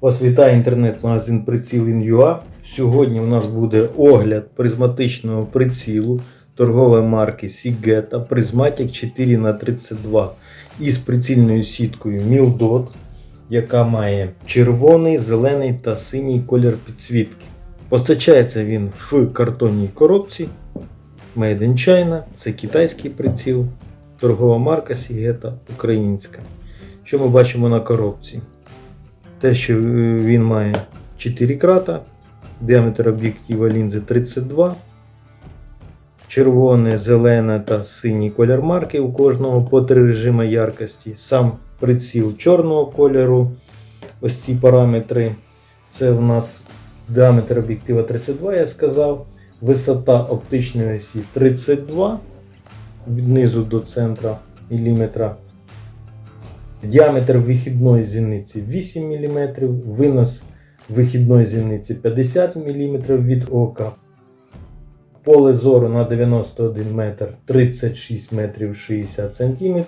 Вас вітає інтернет-магазин Приціл.ua. Сьогодні у нас буде огляд призматичного прицілу торгової марки Sigeta Prismatic 4х32 із прицільною сіткою Mildot, яка має червоний, зелений та синій колір підсвітки. Постачається він в картонній коробці Made in China. Це китайський приціл, торгова марка Sigeta українська. Що ми бачимо на коробці? Те, що е, він має 4 крата, діаметр об'єктива лінзи 32, червоне, зелене та синій колір марки у кожного по три режими яркості. Сам приціл чорного кольору. Ось ці параметри. Це в нас діаметр об'єктива 32, я сказав. Висота оптичної осі 32 від низу до центра міліметра. Діаметр вихідної зіниці 8 мм, винос вихідної зіниці 50 мм від ока. Поле зору на 91 метр 36 метрів 60 см.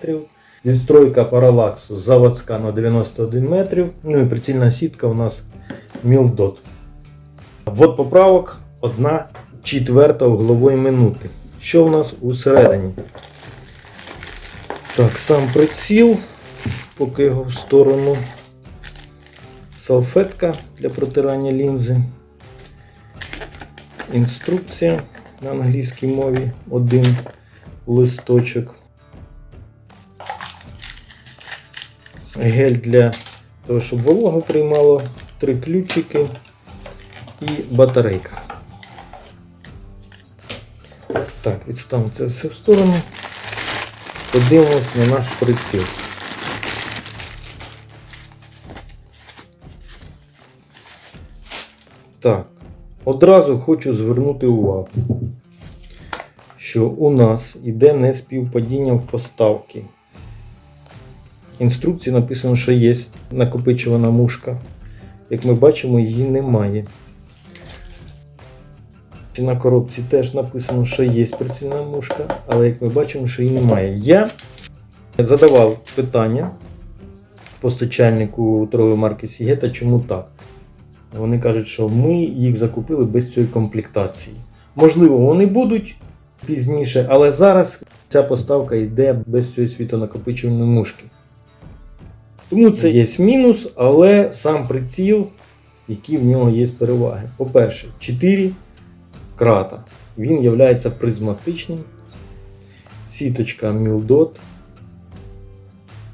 Відстройка паралаксу заводська на 91 метрів. Ну і прицільна сітка у нас Мілдот. Ввод поправок 1 четверта углової минути. Що у нас усередині? Так, сам приціл поки його в сторону. Салфетка для протирання лінзи. Інструкція на англійській мові. Один листочок. Гель для того, щоб вологу приймало. Три ключики і батарейка. Так, відставимо це все в сторону. Подивимось на наш приціл. Так, одразу хочу звернути увагу, що у нас йде неспівпадіння в поставки. Інструкції написано, що є накопичувана мушка. Як ми бачимо, її немає. На коробці теж написано, що є прицільна мушка, але як ми бачимо, що її немає. Я задавав питання постачальнику торгової марки Сігета, чому так. Вони кажуть, що ми їх закупили без цієї комплектації. Можливо, вони будуть пізніше, але зараз ця поставка йде без цієї світонакопичувальної мушки. Тому це є мінус, але сам приціл, які в нього є переваги. По-перше, 4 крата. Він є призматичним. Сіточка Мілдот.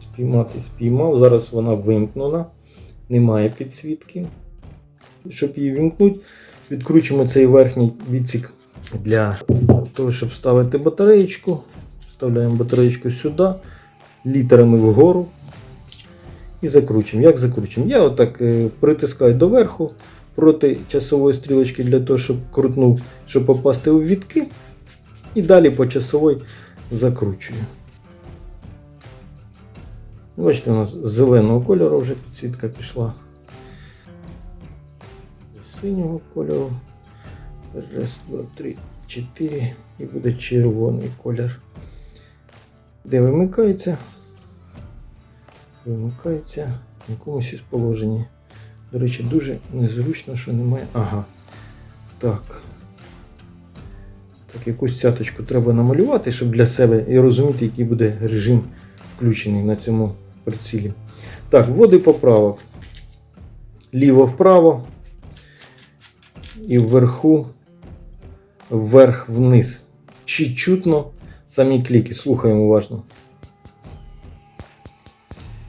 Спіймати спіймав. Зараз вона вимкнена. Немає підсвітки. Щоб її вімкнути, відкручуємо цей верхній відсік для того, щоб ставити батареєчку. Вставляємо батареєчку сюди, літерами вгору і закручуємо. Як закручуємо? Я отак е, притискаю доверху проти часової стрілочки для того, щоб крутнув, щоб попасти у вітки. І далі по часовій закручую. Бачите, у нас з зеленого кольору вже підсвітка пішла. Синього кольору. Раз, два, три, чотири. І буде червоний колір. Де вимикається? Вимикається в якомусь із положенні. До речі, дуже незручно, що немає. Ага. Так. Так, якусь цяточку треба намалювати, щоб для себе і розуміти, який буде режим включений на цьому прицілі. Так, вводи поправок. Ліво-вправо. І вверху, вверх-вниз. Чи чутно самі кліки. Слухаємо уважно.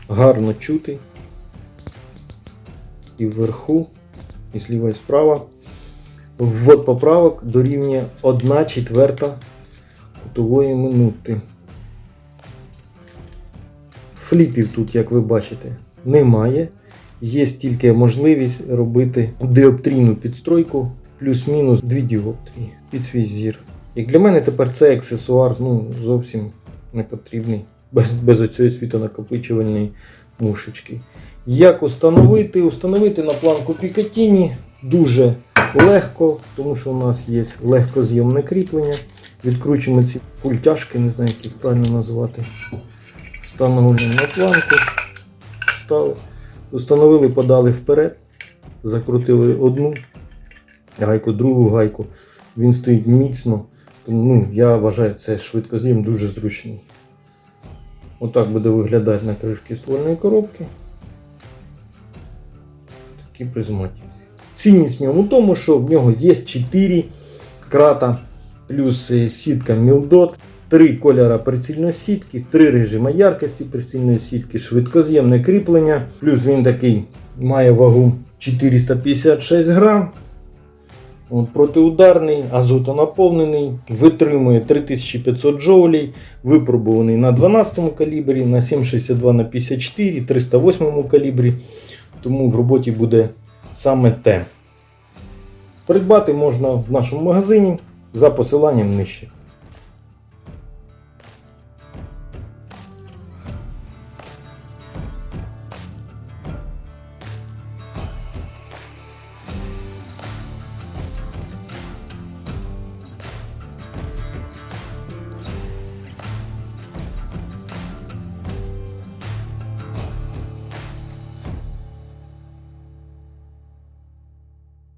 Гарно чути і вверху, і зліва і справа. Ввод поправок дорівнює 1 четверта кутової минути. Фліпів тут, як ви бачите, немає. Є тільки можливість робити діоптрійну підстройку плюс-мінус 2 діоптрії під свій зір. Як для мене тепер це аксесуар ну, зовсім не потрібний без, без оцієї світонакопичувальної мушечки. Як установити? Установити на планку Пікатіні дуже легко, тому що у нас є легкоз'ємне кріплення. Відкручуємо ці пультяшки, не знаю, як їх правильно назвати. Встановлюємо на планку. Вставили. Установили, подали вперед, закрутили одну гайку, другу гайку. Він стоїть міцно. Ну, я вважаю, це швидкоз'єм дуже зручний. Отак буде виглядати на кришці ствольної коробки. Такі призматі. Цінність в ньому в тому, що в нього є 4 крата, плюс е, сітка Мілдот, 3 кольора прицільної сітки, 3 режими яркості прицільної сітки, швидкоз'ємне кріплення. Плюс він такий має вагу 456 грам. От, протиударний, азотонаповнений, витримує 3500 джоулей, випробуваний на 12 калібрі, на 7,62 на 54, 308 калібрі. Тому в роботі буде саме те. Придбати можна в нашому магазині за посиланням нижче.